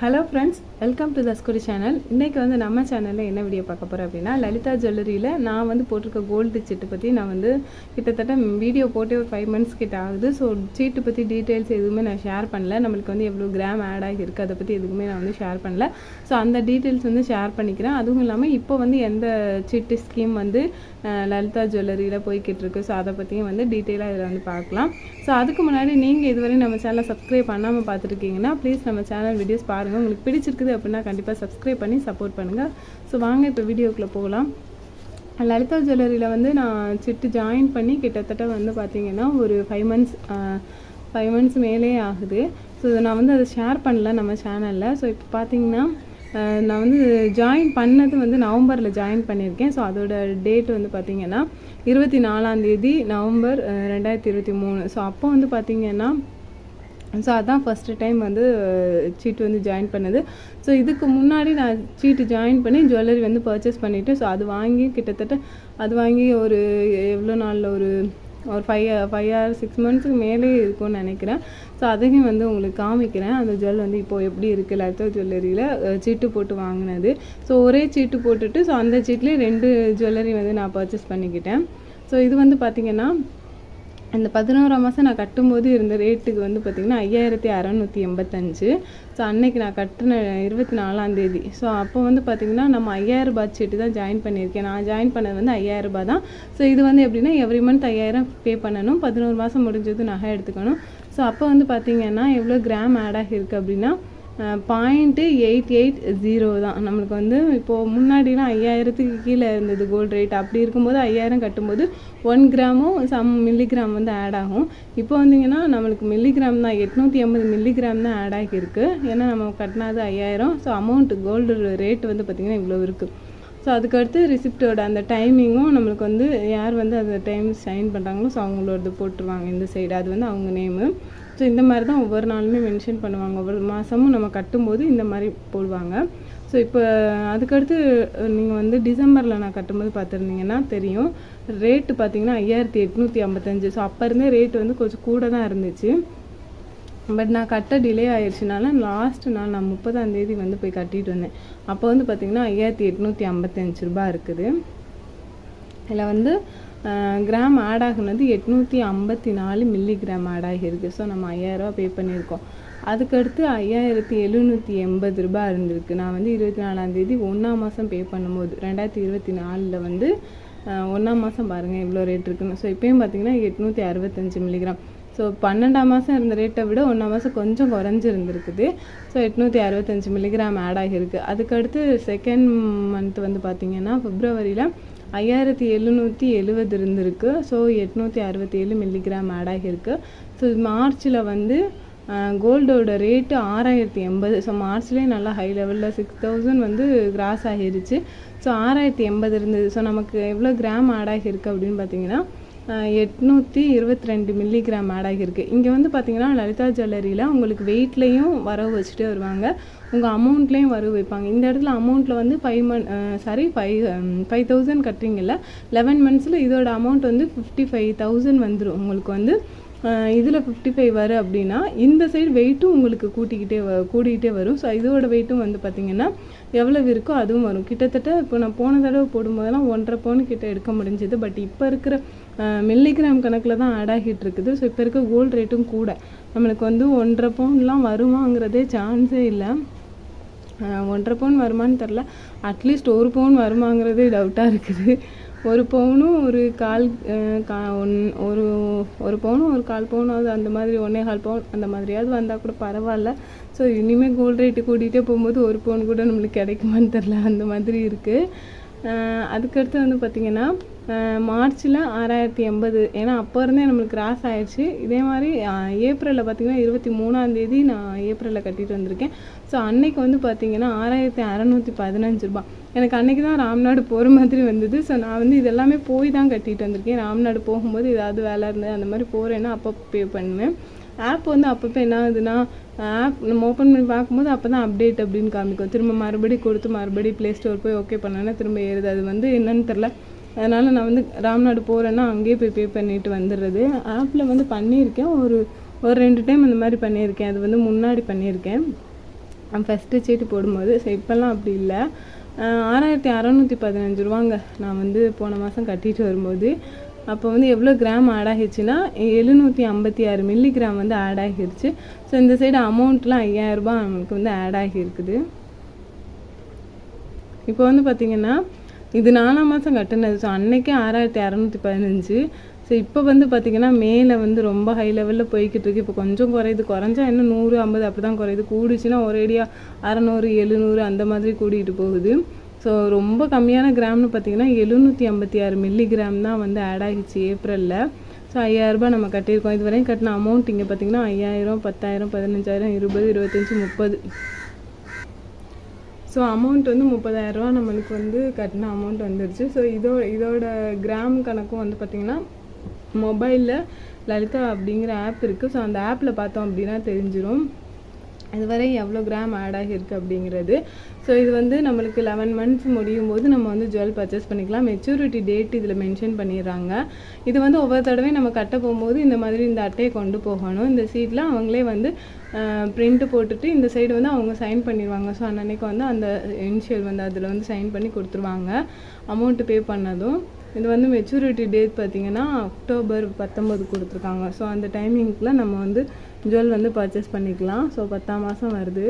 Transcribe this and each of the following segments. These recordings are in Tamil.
ஹலோ ஃப்ரெண்ட்ஸ் வெல்கம் டு தஸ்குரி சேனல் இன்றைக்கி வந்து நம்ம சேனலில் என்ன வீடியோ பார்க்க போகிறோம் அப்படின்னா லலிதா ஜுவல்லரியில் நான் வந்து போட்டிருக்க கோல்டு சீட்டு பற்றி நான் வந்து கிட்டத்தட்ட வீடியோ போட்டு ஒரு ஃபைவ் மந்த்ஸ் கிட்ட ஆகுது. ஸோ சீட்டு பற்றி டீட்டெயில்ஸ் எதுவுமே நான் ஷேர் பண்ணல. நம்மளுக்கு வந்து எவ்வளோ கிராம் ஆட் ஆகிருக்கு அதை பற்றி எதுவுமே நான் வந்து ஷேர் பண்ணல. ஸோ அந்த டீட்டெயில்ஸ் வந்து ஷேர் பண்ணிக்கிறேன். அதுவும் இல்லாமல் இப்போ வந்து எந்த சீட்டு ஸ்கீம் வந்து லலிதா ஜுவல்லரியில் போய்கிட்டு இருக்கு. ஸோ அதை பற்றியும் வந்து டீட்டெயிலாக இதில் வந்து பார்க்கலாம். ஸோ அதுக்கு முன்னாடி நீங்கள் இதுவரை நம்ம சேனலை சப்ஸ்கிரைப் பண்ணாமல் பார்த்துருக்கீங்கன்னா ப்ளீஸ் நம்ம சேனல் வீடியோஸ் பாருங்கள் உங்களுக்கு பிடிச்சிருக்குது அப்படின்னா கண்டிப்பாக சப்ஸ்கிரைப் பண்ணி சப்போர்ட் பண்ணுங்கள் ஸோ வாங்க இப்போ வீடியோக்குள்ளே போகலாம். லலிதா ஜுவல்லரியில் வந்து நான் சிட்டு ஜாயின் பண்ணி கிட்டத்தட்ட வந்து பார்த்தீங்கன்னா ஒரு ஃபைவ் மந்த்ஸ் ஃபைவ் மந்த்ஸ் மேலே ஆகுது. ஸோ நான் வந்து அதை ஷேர் பண்ணல நம்ம சேனலில் ஸோ இப்போ பார்த்தீங்கன்னா நான் வந்து ஜாயின் பண்ணது வந்து நவம்பரில் ஜாயின் பண்ணியிருக்கேன். ஸோ அதோட டேட் வந்து பார்த்திங்கன்னா இருபத்தி நாலாந்தேதி நவம்பர் ரெண்டாயிரத்தி இருபத்தி மூணு. ஸோ அப்போ வந்து பார்த்திங்கன்னா ஸோ அதான் ஃபஸ்ட்டு டைம் வந்து சீட்டு வந்து ஜாயின் பண்ணது. ஸோ இதுக்கு முன்னாடி நான் சீட்டு ஜாயின் பண்ணி ஜுவல்லரி வந்து பர்ச்சேஸ் பண்ணிவிட்டு ஸோ அது வாங்கி கிட்டத்தட்ட அது வாங்கி ஒரு எவ்வளோ நாளில் ஒரு ஒரு ஃபைவ் ஃபைவ் ஆர் சிக்ஸ் மந்த்ஸுக்கு மேலே இருக்கும்னு நினைக்கிறேன். ஸோ அதையும் வந்து உங்களுக்கு காமிக்கிறேன். அந்த ஜுவல் வந்து இப்போது எப்படி இருக்குது லலிதா ஜுவல்லரியில் சீட்டு போட்டு வாங்கினது. ஸோ ஒரே சீட்டு போட்டுட்டு ஸோ அந்த சீட்லேயே ரெண்டு ஜுவல்லரி வந்து நான் பர்ச்சேஸ் பண்ணிக்கிட்டேன். ஸோ இது வந்து பார்த்திங்கன்னா அந்த பதினோராம் மாதம் நான் கட்டும்போது இருந்த ரேட்டுக்கு வந்து பார்த்திங்கன்னா ஐயாயிரத்தி அறநூற்றி எண்பத்தஞ்சு. ஸோ அன்னைக்கு நான் கட்டின இருபத்தி நாலாந்தேதி ஸோ அப்போ வந்து பார்த்திங்கன்னா நம்ம ஐயாயிரம் ரூபாய் சீட்டு தான் ஜாயின் பண்ணியிருக்கேன். நான் ஜாயின் பண்ணது வந்து ஐயாயிரம் ரூபாய் தான். ஸோ இது வந்து எப்படின்னா எவ்ரி மந்த் ஐயாயிரம் பே பண்ணணும். பதினோரு மாதம் முடிஞ்சது நகை எடுத்துக்கணும். ஸோ அப்போ வந்து பார்த்திங்கன்னா எவ்வளோ கிராம் ஆட் ஆகியிருக்கு அப்படின்னா பாயிண்ட்டு எயிட் எயிட் ஜீரோ தான். நம்மளுக்கு வந்து இப்போது முன்னாடிலாம் ஐயாயிரத்துக்கு கீழே இருந்தது கோல்டு ரேட் அப்படி இருக்கும்போது ஐயாயிரம் கட்டும்போது ஒன் கிராமும் சம் மில்லிகிராம் வந்து ஆட் ஆகும். இப்போ வந்தீங்கன்னா நம்மளுக்கு மில்லிகிராம் தான் எட்நூற்றி ஐம்பது மில்லிகிராம் தான் ஆட் ஆகியிருக்கு. ஏன்னா நம்ம கட்டினது ஐயாயிரம். ஸோ அமௌண்ட்டு கோல்டு ரேட் வந்து பார்த்திங்கன்னா இவ்வளோ இருக்குது ஸோ அதுக்கடுத்து ரிசிப்டோட அந்த டைமிங்கும் நம்மளுக்கு வந்து யார் வந்து அந்த டைம் சைன் பண்ணுறாங்களோ ஸோ அவங்களோடது போட்டுருவாங்க இந்த சைடு அது வந்து அவங்க நேமு ஸோ இந்த மாதிரி தான் ஒவ்வொரு நாளுமே மென்ஷன் பண்ணுவாங்க. ஒவ்வொரு மாதமும் நம்ம கட்டும்போது இந்த மாதிரி போடுவாங்க. ஸோ இப்போ அதுக்கடுத்து நீங்கள் வந்து டிசம்பரில் நான் கட்டும்போது பார்த்துருந்தீங்கன்னா தெரியும். ரேட்டு பார்த்தீங்கன்னா ஐயாயிரத்தி எட்நூற்றி ஐம்பத்தஞ்சு. ஸோ அப்போ இருந்தே ரேட் வந்து கொஞ்சம் கூட தான் இருந்துச்சு. பட் நான் கட்ட டிலே ஆயிடுச்சுனால லாஸ்ட் நாள் நான் முப்பதாம் தேதி வந்து போய் கட்டிட்டு வந்தேன். அப்போ வந்து பார்த்திங்கன்னா ஐயாயிரத்தி எட்நூற்றி ஐம்பத்தஞ்சு ரூபாய் இருக்குது. இதில் வந்து கிராம் ஆட் ஆகுனது எட்நூற்றி ஐம்பத்தி நாலு மில்லி கிராம் ஆட் ஆகியிருக்கு ஸோ நம்ம ஐயாயிரரூபா பே பண்ணியிருக்கோம். அதுக்கடுத்து ஐயாயிரத்தி எழுநூற்றி எண்பது ரூபாய் இருந்திருக்கு. நான் வந்து இருபத்தி நாலாந்தேதி ஒன்றாம் மாதம் பே பண்ணும்போது ரெண்டாயிரத்தி இருபத்தி நாலில் வந்து ஒன்றாம் மாதம் பாருங்கள் எவ்வளோ ரேட் இருக்குன்னு. ஸோ இப்போயும் பார்த்தீங்கன்னா எட்நூற்றி அறுபத்தஞ்சு மில்லிகிராம் ஸோ பன்னெண்டாம் மாதம் இருந்த ரேட்டை விட ஒன்றாம் மாதம் கொஞ்சம் குறைஞ்சிருந்துருக்குது. ஸோ எட்நூற்றி அறுபத்தஞ்சு மில்லிகிராம் ஆட் ஆகியிருக்கு அதுக்கடுத்து செகண்ட் மந்த் வந்து பார்த்திங்கன்னா பிப்ரவரியில் ஐயாயிரத்தி எழுநூற்றி எழுவது இருந்திருக்கு. ஸோ எட்நூற்றி அறுபத்தி ஏழு மில்லிகிராம் ஆட் ஆகியிருக்கு. ஸோ மார்ச்சில் வந்து கோல்டோட ரேட்டு ஆறாயிரத்தி எண்பது. ஸோ மார்ச்லேயே நல்லா ஹை லெவலில் சிக்ஸ் தௌசண்ட் வந்து கிராஸ் ஆகிருச்சு. ஸோ ஆறாயிரத்தி எண்பது இருந்தது. ஸோ நமக்கு எவ்வளோ கிராம் ஆட் ஆகியிருக்கு அப்படின்னு பார்த்தீங்கன்னா எட்நூற்றி இருபத்தி ரெண்டு மில்லிகிராம் ஆட் ஆகியிருக்கு இங்கே வந்து பார்த்தீங்கன்னா லலிதா ஜுவல்லரியில் உங்களுக்கு வெயிட்லேயும் வரவு வச்சுட்டே வருவாங்க. உங்கள் அமௌண்ட்லேயும் வரவு வைப்பாங்க. இந்த இடத்துல அமௌண்ட்டில் வந்து five month sorry five five thousand கட்டுறீங்கல்ல eleven மந்த்ஸில் இதோட அமௌண்ட் வந்து ஃபிஃப்டி ஃபைவ் தௌசண்ட் வந்துடும் உங்களுக்கு வந்து இதில் ஃபிஃப்டி ஃபைவ் வரு அப்படின்னா இந்த சைடு வெயிட்டும் உங்களுக்கு கூட்டிக்கிட்டே வ கூடிக்கிட்டே வரும். ஸோ இதோட வெயிட்டும் வந்து பார்த்திங்கன்னா எவ்வளவு இருக்கோ அதுவும் வரும். கிட்டத்தட்ட இப்போ நான் போன தடவை போடும்போதெல்லாம் ஒன்றரை பவுன் கிட்ட எடுக்க முடிஞ்சது. பட் இப்போ இருக்கிற மில்லிகிராம் கணக்கில் தான் ஆட் ஆகிட்டு இருக்குது. ஸோ இப்போ இருக்க கோல்டு ரேட்டும் கூட. நம்மளுக்கு வந்து ஒன்றரை பவுன்லாம் வருமாங்கிறதே சான்ஸே இல்லை. ஒன்றரை பவுன் வருமான்னு தெரில அட்லீஸ்ட் ஒரு பவுன் வருமாங்கிறதே டவுட்டாக இருக்குது. ஒரு பவுனும் ஒரு கால் கா ஒன் ஒரு ஒரு பவுனும் ஒரு கால் பவுனாவது அந்த மாதிரி ஒன்றே கால் பவுன் அந்த மாதிரியாவது வந்தால் கூட பரவாயில்ல. ஸோ இனிமேல் கோல்டு ரேட்டு கூட்டிகிட்டே போகும்போது ஒரு பவுன் கூட நம்மளுக்கு கிடைக்குமான்னு தெரில அந்த மாதிரி இருக்குது அதுக்கடுத்து வந்து பார்த்திங்கன்னா மார்ச்சில் ஆறாயிரத்தி எண்பது. ஏன்னா அப்போ இருந்தே நம்மளுக்கு கிராஸ் ஆயிடுச்சு இதே மாதிரி ஏப்ரலில் பார்த்தீங்கன்னா இருபத்தி மூணாந்தேதி நான் ஏப்ரலில் கட்டிட்டு வந்திருக்கேன். ஸோ அன்னைக்கு வந்து பார்த்திங்கன்னா ஆறாயிரத்தி அறநூற்றி பதினஞ்சு ரூபாய் எனக்கு அன்றைக்கி தான் ராம்நாடு போகிற மாதிரி வந்தது. ஸோ நான் வந்து இதெல்லாமே போய் தான் கட்டிட்டு வந்திருக்கேன். ராம்நாடு போகும்போது ஏதாவது வேலை இருந்தது அந்த மாதிரி போகிறேன்னா அப்போ பே பண்ணுவேன். ஆப் வந்து அப்பப்போ என்ன ஆகுதுன்னா ஆப் நம்ம ஓப்பன் பண்ணி பார்க்கும்போது அப்போ தான் அப்டேட் அப்படின்னு காமிக்கும். திரும்ப மறுபடியும் கொடுத்து மறுபடியும் ப்ளே ஸ்டோர் போய் ஓகே பண்ணேன்னா திரும்ப ஏறுது. அது வந்து என்னன்னு தெரில அதனால் நான் வந்து ராம்நாடு போகிறேன்னா அங்கேயே போய் பே பண்ணிட்டு வந்துடுறது ஆப்பில் வந்து பண்ணியிருக்கேன். ஒரு ஒரு ரெண்டு டைம் அந்த மாதிரி பண்ணியிருக்கேன். அது வந்து முன்னாடி பண்ணியிருக்கேன். ஃபஸ்ட்டு சீட்டு போடும்போது. ஸோ இப்போல்லாம் அப்படி இல்லை. ஆறாயிரத்தி அறநூற்றி பதினஞ்சு ரூபாங்க. நான் வந்து போன மாதம் கட்டிட்டு வரும்போது. அப்போ வந்து எவ்வளோ கிராம் ஆட் ஆகிடுச்சுன்னா எழுநூற்றி ஐம்பத்தி ஆறு மில்லிகிராம் வந்து ஆட் ஆகிருச்சு ஸோ இந்த சைடு அமௌண்ட்லாம் ஐயாயிரரூபா நமக்கு வந்து ஆட் ஆகியிருக்குது. இப்போ வந்து பார்த்திங்கன்னா இது நாலாம் மாதம் கட்டினது. ஸோ அன்னைக்கே ஆறாயிரத்தி அறநூற்றி பதினஞ்சு. ஸோ இப்போ வந்து பார்த்திங்கன்னா மேலே வந்து ரொம்ப ஹை லெவலில் போய்கிட்டு இருக்கு. இப்போ கொஞ்சம் குறையுது. குறைஞ்சா இன்னும் நூறு ஐம்பது அப்படி தான் குறையுது. கூடிச்சுன்னா ஒரேடியாக அறநூறு எழுநூறு அந்த மாதிரி கூடிகிட்டு போகுது. ஸோ ரொம்ப கம்மியான கிராம்னு பார்த்தீங்கன்னா எழுநூற்றி ஐம்பத்தி ஆறு மில்லிகிராம் தான் வந்து ஆட் ஆகிடுச்சு ஏப்ரலில். ஸோ ஐயாயிரரூபா நம்ம கட்டியிருக்கோம். இது வரையும் கட்டின அமௌண்ட் இங்கே பார்த்தீங்கன்னா ஐயாயிரம் பத்தாயிரம் பதினஞ்சாயிரம் இருபது இருபத்தஞ்சி முப்பது. ஸோ அமௌண்ட் வந்து முப்பதாயிரரூவா நம்மளுக்கு வந்து கட்டின அமௌண்ட் வந்துடுச்சு ஸோ இதோ இதோட கிராம் கணக்கும் வந்து பார்த்திங்கன்னா மொபைலில் லலிதா அப்படிங்கிற ஆப் இருக்குது ஸோ அந்த ஆப்பில் பார்த்தோம் அப்படின்னா தெரிஞ்சிடும் இதுவரை எவ்வளோ கிராம் ஆட் ஆகியிருக்கு அப்படிங்கிறது. ஸோ இது வந்து நம்மளுக்கு லெவன் மந்த்ஸ் முடியும் போது நம்ம வந்து ஜுவல் பர்ச்சேஸ் பண்ணிக்கலாம். மெச்சூரிட்டி டேட் இதில் மென்ஷன் பண்ணிடுறாங்க. இது வந்து ஒவ்வொரு தடவையும் நம்ம கட்ட போகும்போது இந்த மாதிரி இந்த அட்டையை கொண்டு போகணும். இந்த சீட்டில் அவங்களே வந்து பிரிண்ட்டு போட்டுட்டு இந்த சைடு வந்து அவங்க சைன் பண்ணிடுவாங்க. ஸோ அன்னன்னைக்கு வந்து அந்த இனிஷியல் வந்து அதில் வந்து சைன் பண்ணி கொடுத்துருவாங்க. அமௌண்ட்டு பே பண்ணதும். இது வந்து மெச்சூரிட்டி டேட் பார்த்தீங்கன்னா அக்டோபர் பத்தொம்பது கொடுத்துருக்காங்க. ஸோ அந்த டைமிங்க்குள்ள நம்ம வந்து ஜுவல் வந்து பர்ச்சேஸ் பண்ணிக்கலாம். ஸோ பத்தாம் மாதம் வருது.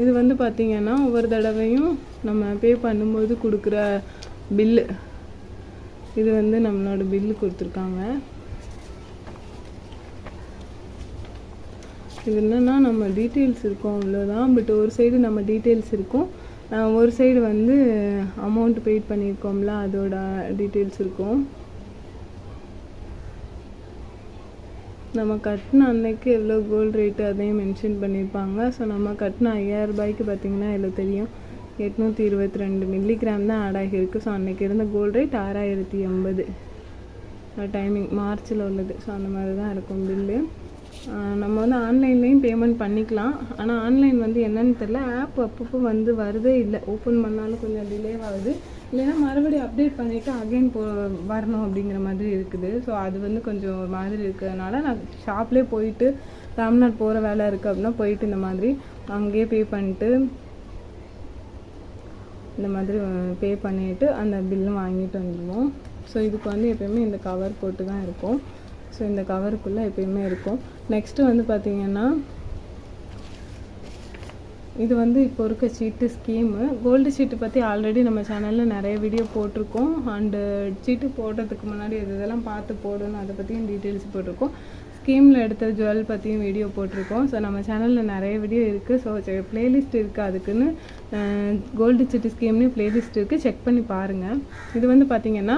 இது வந்து பார்த்திங்கன்னா ஒவ்வொரு தடவையும் நம்ம பே பண்ணும்போது கொடுக்குற பில்லு இது வந்து நம்மளோட பில்லு கொடுத்துருக்காங்க. இது என்னென்னா நம்ம டீட்டெயில்ஸ் இருக்கும் அவ்வளோதான் பட் ஒரு சைடு நம்ம டீட்டெயில்ஸ் இருக்கும். ஒரு சைடு வந்து அமௌண்ட் பெய்ட் பண்ணியிருக்கோம்ல அதோட டீட்டெயில்ஸ் இருக்கும். நம்ம கட்டின அன்னைக்கு எவ்வளோ கோல்டு ரேட்டு அதையும் மென்ஷன் பண்ணியிருப்பாங்க ஸோ நம்ம கட்டின ஐயாயிரம் ரூபாய்க்கு பார்த்தீங்கன்னா இதில் தெரியும். எட்நூற்றி இருபத்தி ரெண்டு மில்லிகிராம் தான் ஆட் ஆகியிருக்கு. ஸோ அன்னைக்கு இருந்த கோல்டு ரேட் ஆறாயிரத்தி எண்பது. டைமிங் மார்ச்சில் உள்ளது. ஸோ அந்த மாதிரி தான் இருக்கும் பில்லு நம்ம வந்து ஆன்லைன்லேயும் பேமெண்ட் பண்ணிக்கலாம். ஆனால் ஆன்லைன் வந்து என்னன்னு தெரில ஆப் அப்பப்போ வந்து வருதே இல்லை. ஓப்பன் பண்ணாலும் கொஞ்சம் டிலே ஆகுது. இல்லைன்னா மறுபடியும் அப்டேட் பண்ணிவிட்டு அகைன் போ வரணும் அப்படிங்கிற மாதிரி இருக்குது. ஸோ அது வந்து கொஞ்சம் ஒரு மாதிரி இருக்கிறதுனால நான் ஷாப்லேயே போயிட்டு ராம்நாத் போகிற வேலை இருக்குது அப்படின்னா போயிட்டு இந்த மாதிரி அங்கேயே பே பண்ணிட்டு இந்த மாதிரி பே பண்ணிவிட்டு அந்த பில்லும் வாங்கிட்டு வந்துடுவோம் ஸோ இதுக்கு வந்து எப்பயுமே இந்த கவர் போட்டு தான் இருக்கும். ஸோ இந்த கவருக்குள்ளே எப்பயுமே இருக்கும். நெக்ஸ்ட்டு வந்து பார்த்திங்கன்னா இது வந்து இப்போ இருக்க சீட்டு ஸ்கீமு கோல்டு சீட்டு பற்றி ஆல்ரெடி நம்ம சேனலில் நிறைய வீடியோ போட்டிருக்கோம். அண்டு சீட்டு போடுறதுக்கு முன்னாடி எது இதெல்லாம் பார்த்து போடணும் அதை பற்றியும் டீட்டெயில்ஸ் போட்டிருக்கோம். ஸ்கீமில் எடுத்த ஜுவல் பற்றியும் வீடியோ போட்டிருக்கோம். ஸோ நம்ம சேனலில் நிறைய வீடியோ இருக்குது ஸோ ப்ளேலிஸ்ட் இருக்குது அதுக்குன்னு. கோல்டு சீட்டு ஸ்கீம்னு ப்ளேலிஸ்ட் இருக்குது செக் பண்ணி பாருங்கள் இது வந்து பார்த்திங்கன்னா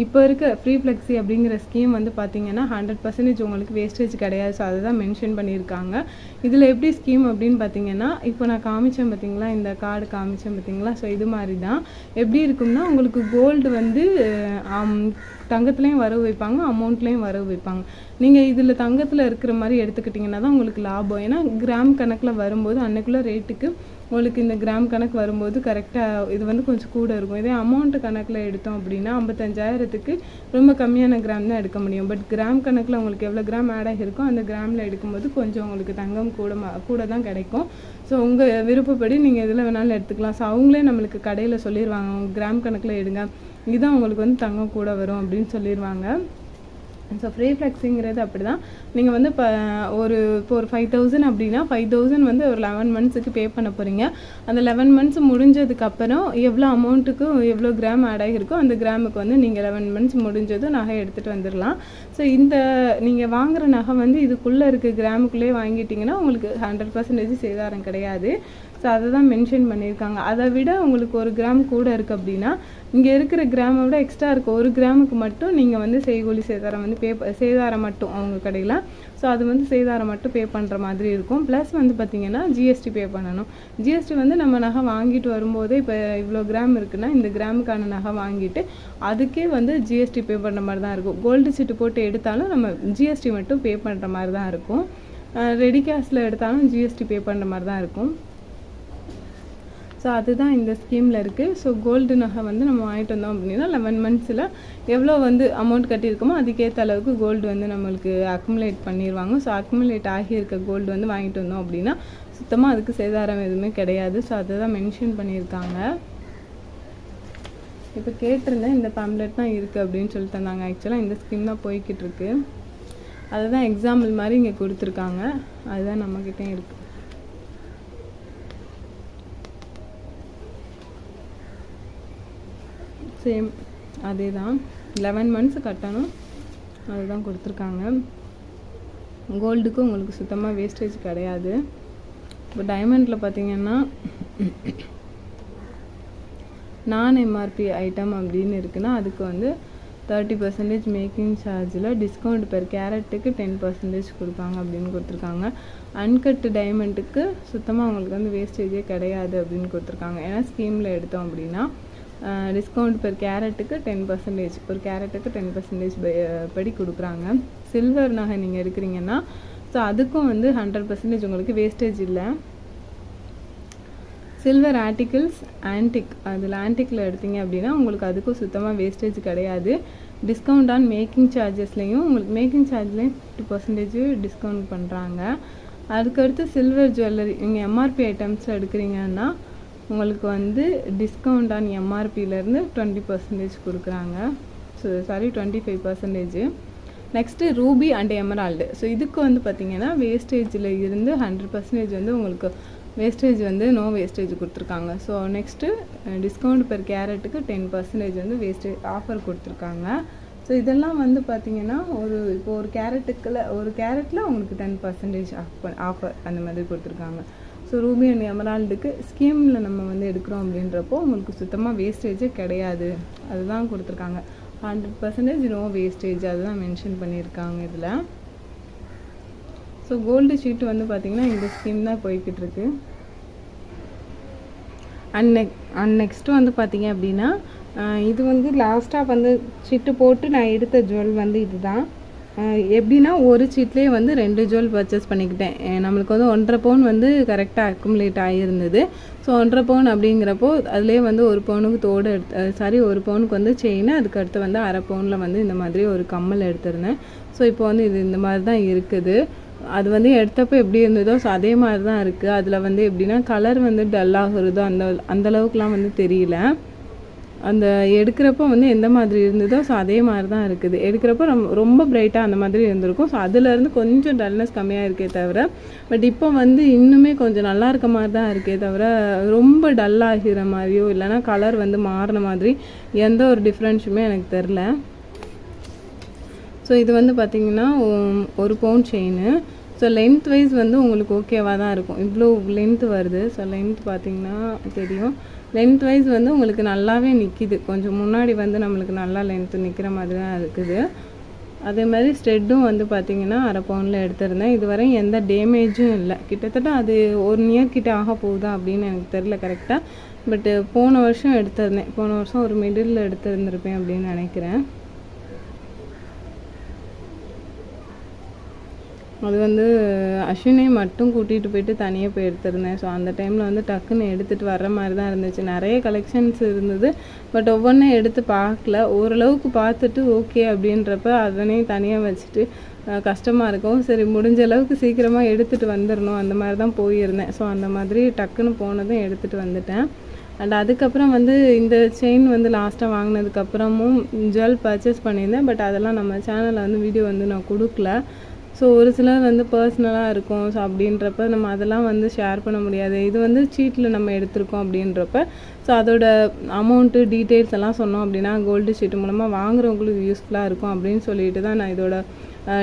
இப்போ இருக்க ஃப்ரீ ஃப்ளெக்ஸி அப்படிங்கிற ஸ்கீம் வந்து பார்த்தீங்கன்னா ஹண்ட்ரட் பர்சன்டேஜ் உங்களுக்கு வேஸ்டேஜ் கிடையாது. ஸோ அதுதான் மென்ஷன் பண்ணியிருக்காங்க. இதில் எப்படி ஸ்கீம் அப்படின்னு பார்த்தீங்கன்னா இப்போ நான் காமிச்சேன் பார்த்தீங்களா? இந்த கார்டு காமிச்சேன் பார்த்தீங்களா? ஸோ இது மாதிரி தான் எப்படி இருக்கும்னா உங்களுக்கு கோல்டு வந்து தங்கத்துலேயும் வரவு வைப்பாங்க அமௌண்ட்லேயும் வரவு வைப்பாங்க. நீங்கள் இதில் தங்கத்தில் இருக்கிற மாதிரி எடுத்துக்கிட்டிங்கன்னா தான் உங்களுக்கு லாபம். ஏன்னா கிராம் கணக்கில் வரும்போது அன்னைக்குள்ள ரேட்டுக்கு உங்களுக்கு இந்த கிராம் கணக்கு வரும்போது கரெக்டாக இது வந்து கொஞ்சம் கூட இருக்கும். இதே அமௌண்ட் கணக்கில் எடுத்தோம் அப்படின்னா ஐம்பத்தஞ்சாயிரத்துக்கு ரொம்ப கம்மியான கிராம் தான் எடுக்க முடியும். பட் கிராம் கணக்கில் உங்களுக்கு எவ்வளோ கிராம் ஆட் ஆகிருக்கோ அந்த கிராமில் எடுக்கும்போது கொஞ்சம் உங்களுக்கு தங்கம் கூட கூட தான் கிடைக்கும். ஸோ உங்கள் விருப்பப்படி நீங்கள் எதில் வேணாலும் எடுத்துக்கலாம். ஸோ அவங்களே நம்மளுக்கு கடையில் சொல்லிடுவாங்க கிராம் கணக்கில் எடுங்க. இதுதான் உங்களுக்கு வந்து தங்கம் கூட வரும் அப்படின்னு சொல்லிடுவாங்க ஸோ ஃப்ரீ ஃப்ளெக்ஸிங்கிறது அப்படி தான் நீங்கள் வந்து இப்போ ஒரு இப்போ ஒரு ஃபைவ் தௌசண்ட் அப்படின்னா ஃபைவ் தௌசண்ட் வந்து ஒரு லெவன் மந்த்ஸுக்கு பே பண்ண போகிறீங்க அந்த லெவன் மந்த்ஸ் முடிஞ்சதுக்கப்புறம் எவ்வளோ அமௌண்ட்டுக்கு எவ்வளோ கிராம் ஆட் ஆகிருக்கோ அந்த கிராமுக்கு வந்து நீங்கள் லெவன் மந்த்ஸ் முடிஞ்சதும் நகை எடுத்துகிட்டு வந்துடலாம் ஸோ இந்த நீங்கள் வாங்குகிற நகை வந்து இதுக்குள்ளே இருக்க கிராமுக்குள்ளேயே வாங்கிட்டிங்கன்னா உங்களுக்கு ஹண்ட்ரட் பர்சன்டேஜ் சேதாரம் கிடையாது. ஸோ அதை தான் மென்ஷன் பண்ணியிருக்காங்க. அதை விட உங்களுக்கு ஒரு கிராம் கூட இருக்குது அப்படின்னா இங்கே இருக்கிற கிராமை விட எக்ஸ்ட்ரா இருக்க. ஒரு கிராமுக்கு மட்டும் நீங்கள் வந்து செய்கூலி சேதாரம் வந்து பே சேதாரம் மட்டும் அவங்க கடையில். ஸோ அது வந்து சேதாரம் மட்டும் பே பண்ணுற மாதிரி இருக்கும். ப்ளஸ் வந்து பார்த்திங்கன்னா ஜிஎஸ்டி பே பண்ணணும். ஜிஎஸ்டி வந்து நம்ம நகை வாங்கிட்டு வரும்போதே இப்போ இவ்வளோ கிராம் இருக்குன்னா இந்த கிராமுக்கான நகை வாங்கிட்டு அதுக்கே வந்து ஜிஎஸ்டி பே பண்ணுற மாதிரி தான் இருக்கும். கோல்டு சீட்டு போட்டு எடுத்தாலும் நம்ம ஜிஎஸ்டி மட்டும் பே பண்ணுற மாதிரி தான் இருக்கும். ரெடி கேஷில் எடுத்தாலும் ஜிஎஸ்டி பே பண்ணுற மாதிரி தான் இருக்கும். ஸோ அதுதான் இந்த ஸ்கீமில் இருக்குது ஸோ கோல்டு நகை வந்து நம்ம வாங்கிட்டு வந்தோம் அப்படின்னா லெவன் மந்த்ஸில் எவ்வளோ வந்து அமௌண்ட் கட்டியிருக்கோமோ அதுக்கேற்ற அளவுக்கு கோல்டு வந்து நம்மளுக்கு அக்குமுலேட் பண்ணிடுவாங்க ஸோ அக்குமுலேட் ஆகியிருக்க கோல்டு வந்து வாங்கிட்டு வந்தோம் அப்படின்னா சுத்தமாக அதுக்கு சேதாரம் எதுவுமே கிடையாது. ஸோ அதை தான் மென்ஷன் பண்ணியிருக்காங்க. இப்போ கேட்டிருந்தேன் இந்த பேம்லெட் தான் இருக்குது அப்படின்னு சொல்லி தந்தாங்க. ஆக்சுவலாக இந்த ஸ்கீம் தான் போய்கிட்டு இருக்கு. அதுதான் எக்ஸாம்பிள் மாதிரி இங்கே கொடுத்துருக்காங்க. அதுதான் நம்மக்கிட்டே இருக்குது சேம் அதே தான் லெவன் மந்த்ஸ் கட்டணும். அதுதான் கொடுத்துருக்காங்க. கோல்டுக்கு உங்களுக்கு சுத்தமாக வேஸ்டேஜ் கிடையாது. இப்போ டைமண்டில் பார்த்தீங்கன்னா நான் எம்ஆர்பி ஐட்டம் அப்படின்னு இருக்குன்னா அதுக்கு வந்து தேர்ட்டி பர்சன்டேஜ் மேக்கிங் சார்ஜில் டிஸ்கவுண்ட் பெர் கேரட்டுக்கு டென் பர்சன்டேஜ் கொடுப்பாங்க அப்படின்னு கொடுத்துருக்காங்க. அன்கட்டு டைமண்டுக்கு சுத்தமாக அவங்களுக்கு வந்து வேஸ்டேஜே கிடையாது அப்படின்னு கொடுத்துருக்காங்க. ஏன்னா ஸ்கீமில் எடுத்தோம் அப்படின்னா டிஸ்கவுண்ட் பெர் கேரட்டுக்கு டென் பர்சன்டேஜ் ஒரு கேரட்டுக்கு டென் பர்சன்டேஜ் படி கொடுக்குறாங்க. சில்வர் நகை நீங்கள் எடுக்கிறீங்கன்னா ஸோ அதுக்கும் வந்து ஹண்ட்ரட் பர்சன்டேஜ் உங்களுக்கு வேஸ்டேஜ் இல்லை. சில்வர் ஆர்டிகிள்ஸ் ஆன்டிக் அதில் ஆன்டிக்கில் எடுத்தீங்க அப்படின்னா உங்களுக்கு அதுக்கும் சுத்தமாக வேஸ்டேஜ் கிடையாது. டிஸ்கவுண்ட் ஆன் மேக்கிங் சார்ஜஸ்லேயும் உங்களுக்கு மேக்கிங் சார்ஜ்லேயும் ஃபிஃப்டி பர்சன்டேஜ் டிஸ்கவுண்ட் பண்ணுறாங்க அதுக்கடுத்து சில்வர் ஜுவல்லரி நீங்கள் எம்ஆர்பி ஐட்டம்ஸ் எடுக்கிறீங்கன்னா உங்களுக்கு வந்து டிஸ்கவுண்ட் ஆன் எம்ஆர்பியிலேருந்து டுவெண்ட்டி பர்சன்டேஜ் கொடுக்குறாங்க. So sorry twenty five percentage next ruby and emerald so இதுக்கு வந்து பார்த்திங்கன்னா வேஸ்டேஜில் இருந்து ஹண்ட்ரட் பர்சன்டேஜ் வந்து உங்களுக்கு வேஸ்டேஜ் வந்து நோ வேஸ்டேஜ் கொடுத்துருக்காங்க. ஸோ நெக்ஸ்ட்டு டிஸ்கவுண்ட் பெர் கேரட்டுக்கு டென் பர்சன்டேஜ் வந்து வேஸ்டேஜ் ஆஃபர் கொடுத்துருக்காங்க. ஸோ இதெல்லாம் வந்து பார்த்தீங்கன்னா ஒரு இப்போ ஒரு கேரட்டுக்குள்ள ஒரு கேரட்டில் உங்களுக்கு டென் பர்சன்டேஜ் ஆஃப் ஆஃபர் அந்த மாதிரி கொடுத்துருக்காங்க. ஸோ ரூபி அண்ட் எமரால்டுக்கு ஸ்கீமில் நம்ம வந்து எடுக்கிறோம் அப்படின்றப்போ உங்களுக்கு சுத்தமாக வேஸ்டேஜே கிடையாது. அதுதான் கொடுத்துருக்காங்க. ஹண்ட்ரட் பர்சன்டேஜ் நோ வேஸ்டேஜ் அதுதான் மென்ஷன் பண்ணியிருக்காங்க இதில். ஸோ கோல்டு ஷீட் வந்து பார்த்திங்கன்னா இந்த ஸ்கீம் தான் போய்கிட்டு இருக்கு அண்ட் நெக் அண்ட் நெக்ஸ்ட்டு வந்து பார்த்தீங்க அப்படின்னா இது வந்து லாஸ்ட்டாக வந்து சிட்டு போட்டு நான் எடுத்த ஜுவல் வந்து இதுதான். எப்படின்னா ஒரு சீட்லேயே வந்து ரெண்டு ஜுவல் பர்ச்சேஸ் பண்ணிக்கிட்டேன். நம்மளுக்கு வந்து ஒன்றரை பவுன் வந்து கரெக்டாக அக்குமுலேட் ஆகியிருந்தது ஸோ ஒன்றரை பவுன் அப்படிங்கிறப்போ அதுலேயே வந்து ஒரு பவுனுக்கு தோடு எடுத்து சாரி ஒரு பவுனுக்கு வந்து செயின் அதுக்கு அடுத்து வந்து அரை பவுனில் வந்து இந்த மாதிரி ஒரு கம்மல் எடுத்திருந்தேன். ஸோ இப்போ வந்து இது இந்த மாதிரி தான் இருக்குது. அது வந்து எடுத்தப்போ எப்படி இருந்ததோ ஸோ அதே மாதிரி தான் இருக்குது அதில் வந்து எப்படின்னா கலர் வந்து டல்லாகிறதோ அந்த அந்தளவுக்குலாம் வந்து தெரியல. அந்த எடுக்கிறப்போ வந்து எந்த மாதிரி இருந்ததோ ஸோ அதே மாதிரி தான் இருக்குது. எடுக்கிறப்போ ரொம்ப ரொம்ப பிரைட்டாக அந்த மாதிரி இருந்திருக்கும். ஸோ அதுலேருந்து கொஞ்சம் டல்னஸ் கம்மியாக இருக்கே தவிர பட் இப்போ வந்து இன்னுமே கொஞ்சம் நல்லா இருக்க மாதிரி தான் இருக்கே தவிர ரொம்ப டல்லாகிற மாதிரியோ இல்லைன்னா கலர் வந்து மாறின மாதிரி எந்த ஒரு டிஃப்ரென்ஸுமே எனக்கு தெரில ஸோ இது வந்து பார்த்திங்கன்னா ஒரு பவுன் செயின் ஸோ லென்த் வைஸ் வந்து உங்களுக்கு ஓகேவாக தான் இருக்கும். இவ்வளோ லென்த் வருது. ஸோ லென்த் பார்த்தீங்கன்னா தெரியும். லென்த் வைஸ் வந்து உங்களுக்கு நல்லாவே நிற்கிது கொஞ்சம் முன்னாடி வந்து நம்மளுக்கு நல்லா லென்த்து நிற்கிற மாதிரி தான் இருக்குது. அதே மாதிரி ஸ்ட்ரெட்டும் வந்து பார்த்திங்கன்னா அரை பவுனில் எடுத்திருந்தேன். இதுவரை எந்த டேமேஜும் இல்லை. கிட்டத்தட்ட அது ஒரு இயர் கிட்ட ஆக போகுதா அப்படின்னு எனக்கு தெரில கரெக்டாக பட்டு போன வருஷம் எடுத்திருந்தேன். போன வருஷம் ஒரு மிடில் எடுத்திருந்திருப்பேன் அப்படின்னு நினைக்கிறேன். அது வந்து அஸ்வினை மட்டும் கூட்டிகிட்டு போயிட்டு தனியாக போய் எடுத்திருந்தேன். ஸோ அந்த டைமில் வந்து டக்குன்னு எடுத்துகிட்டு வர்ற மாதிரி தான் இருந்துச்சு. நிறைய கலெக்ஷன்ஸ் இருந்தது. பட் ஒவ்வொன்றும் எடுத்து பார்க்கல. ஓரளவுக்கு பார்த்துட்டு ஓகே அப்படின்றப்ப அதனையும் தனியாக வச்சுட்டு கஷ்டமாக இருக்கும். சரி முடிஞ்ச அளவுக்கு சீக்கிரமாக எடுத்துகிட்டு வந்துடணும் அந்த மாதிரி தான் போயிருந்தேன். ஸோ அந்த மாதிரி டக்குன்னு போனதும் எடுத்துகிட்டு வந்துட்டேன். அண்ட் அதுக்கப்புறம் வந்து இந்த செயின் வந்து லாஸ்ட்டாக வாங்கினதுக்கப்புறமும் ஜுவல் பர்ச்சேஸ் பண்ணியிருந்தேன். பட் அதெல்லாம் நம்ம சேனலில் வந்து வீடியோ வந்து நான் கொடுக்கல. ஸோ ஒரு சிலர் வந்து பர்சனலாக இருக்கும். ஸோ அப்படின்றப்ப நம்ம அதெல்லாம் வந்து ஷேர் பண்ண முடியாது. இது வந்து சீட்டில் நம்ம எடுத்திருக்கோம் அப்படின்றப்ப ஸோ அதோட அமௌண்ட்டு டீட்டெயில்ஸ் எல்லாம் சொன்னோம் அப்படின்னா கோல்டு ஷீட் மூலமாக வாங்குறவங்களுக்கு யூஸ்ஃபுல்லாக இருக்கும் அப்படின்னு சொல்லிட்டு தான் நான் இதோட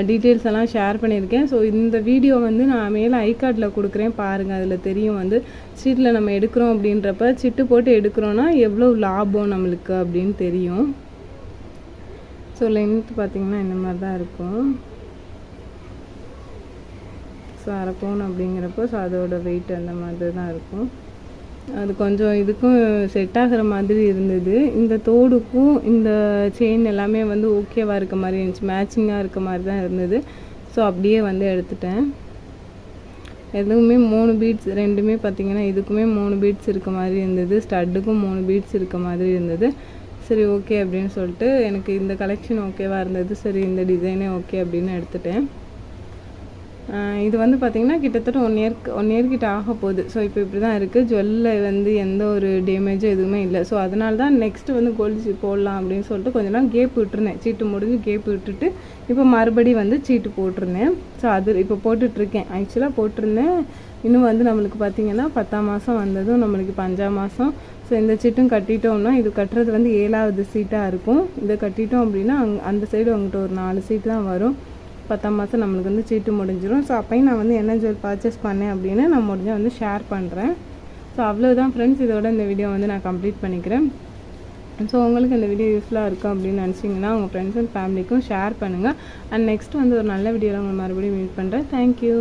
டீட்டெயில்ஸ் எல்லாம் ஷேர் பண்ணியிருக்கேன். ஸோ இந்த வீடியோ வந்து நான் மேலே ஐகார்டில் கொடுக்குறேன். பாருங்கள் அதில் தெரியும் வந்து சீட்டில் நம்ம எடுக்கிறோம் அப்படின்றப்ப சிட்டு போட்டு எடுக்கிறோன்னா எவ்வளோ லாபம் நம்மளுக்கு அப்படின்னு தெரியும். ஸோ லென்த் பார்த்திங்கன்னா இந்த மாதிரி தான் இருக்கும். ஸோ அரை பவுன் அப்படிங்கிறப்போ ஸோ அதோட வெயிட் அந்த மாதிரி தான் இருக்கும். அது கொஞ்சம் இதுக்கும் செட் ஆகிற மாதிரி இருந்தது. இந்த தோடுக்கும் இந்த செயின் எல்லாமே வந்து ஓகேவாக இருக்க மாதிரி இருந்துச்சு. மேட்சிங்காக இருக்க மாதிரி தான் இருந்தது. ஸோ அப்படியே வந்து எடுத்துட்டேன். எதுவுமே மூணு பீட்ஸ் ரெண்டுமே பார்த்திங்கன்னா இதுக்குமே மூணு பீட்ஸ் இருக்க மாதிரி இருந்தது. ஸ்டட்டுக்கும் மூணு பீட்ஸ் இருக்க மாதிரி இருந்தது. சரி ஓகே அப்படின்னு சொல்லிட்டு எனக்கு இந்த கலெக்ஷன் ஓகேவாக இருந்தது. சரி இந்த டிசைனே ஓகே அப்படின்னு எடுத்துட்டேன். இது வந்து பார்த்திங்கன்னா கிட்டத்தட்ட ஒன் இயர்க்கு ஒன் இயர் கிட்ட ஆக போகுது. ஸோ இப்போ இப்படி தான் இருக்குது ஜுவல்ல வந்து எந்த ஒரு டேமேஜும் எதுவுமே இல்லை. ஸோ அதனால தான் நெக்ஸ்ட்டு வந்து கோல்டு சீட் போடலாம் அப்படின்னு சொல்லிட்டு கொஞ்ச நாள் கேப் விட்டுருந்தேன். சீட்டு முடிஞ்சு கேப் விட்டுட்டு இப்போ மறுபடி வந்து சீட்டு போட்டிருந்தேன். ஸோ அது இப்போ போட்டுட்ருக்கேன். ஆக்சுவலாக போட்டிருந்தேன். இன்னும் வந்து நம்மளுக்கு பார்த்திங்கன்னா பத்தாம் மாதம் வந்ததும் நம்மளுக்கு இப்போ அஞ்சாம் மாதம் ஸோ இந்த சீட்டும் கட்டிட்டோம்னா இது கட்டுறது வந்து ஏழாவது சீட்டாக இருக்கும். இதை கட்டிட்டோம் அப்படின்னா அங் அந்த சைடு அவங்ககிட்ட ஒரு நாலு சீட்டு தான் வரும். பத்தாம் மாதம் நம்மளுக்கு வந்து சீட்டு முடிஞ்சிடும் ஸோ அப்பையும் நான் வந்து என்ன ஜுவல் பர்ச்சேஸ் பண்ணேன் அப்படின்னு நான் முடிஞ்ச வந்து ஷேர் பண்ணுறேன் ஸோ அவ்வளோதான் ஃப்ரெண்ட்ஸ் இதோட இந்த வீடியோ வந்து நான் கம்ப்ளீட் பண்ணிக்கிறேன். ஸோ உங்களுக்கு இந்த வீடியோ யூஸ்ஃபுல்லாக இருக்கும் அப்படின்னு நினச்சிங்கன்னா உங்கள் ஃப்ரெண்ட்ஸ் அண்ட் ஃபேமிலிக்கும் ஷேர் பண்ணுங்கள் அண்ட் நெக்ஸ்ட் வந்து ஒரு நல்ல வீடியோவில் உங்களை மறுபடியும் மீட் பண்ணுறேன் தேங்க்யூ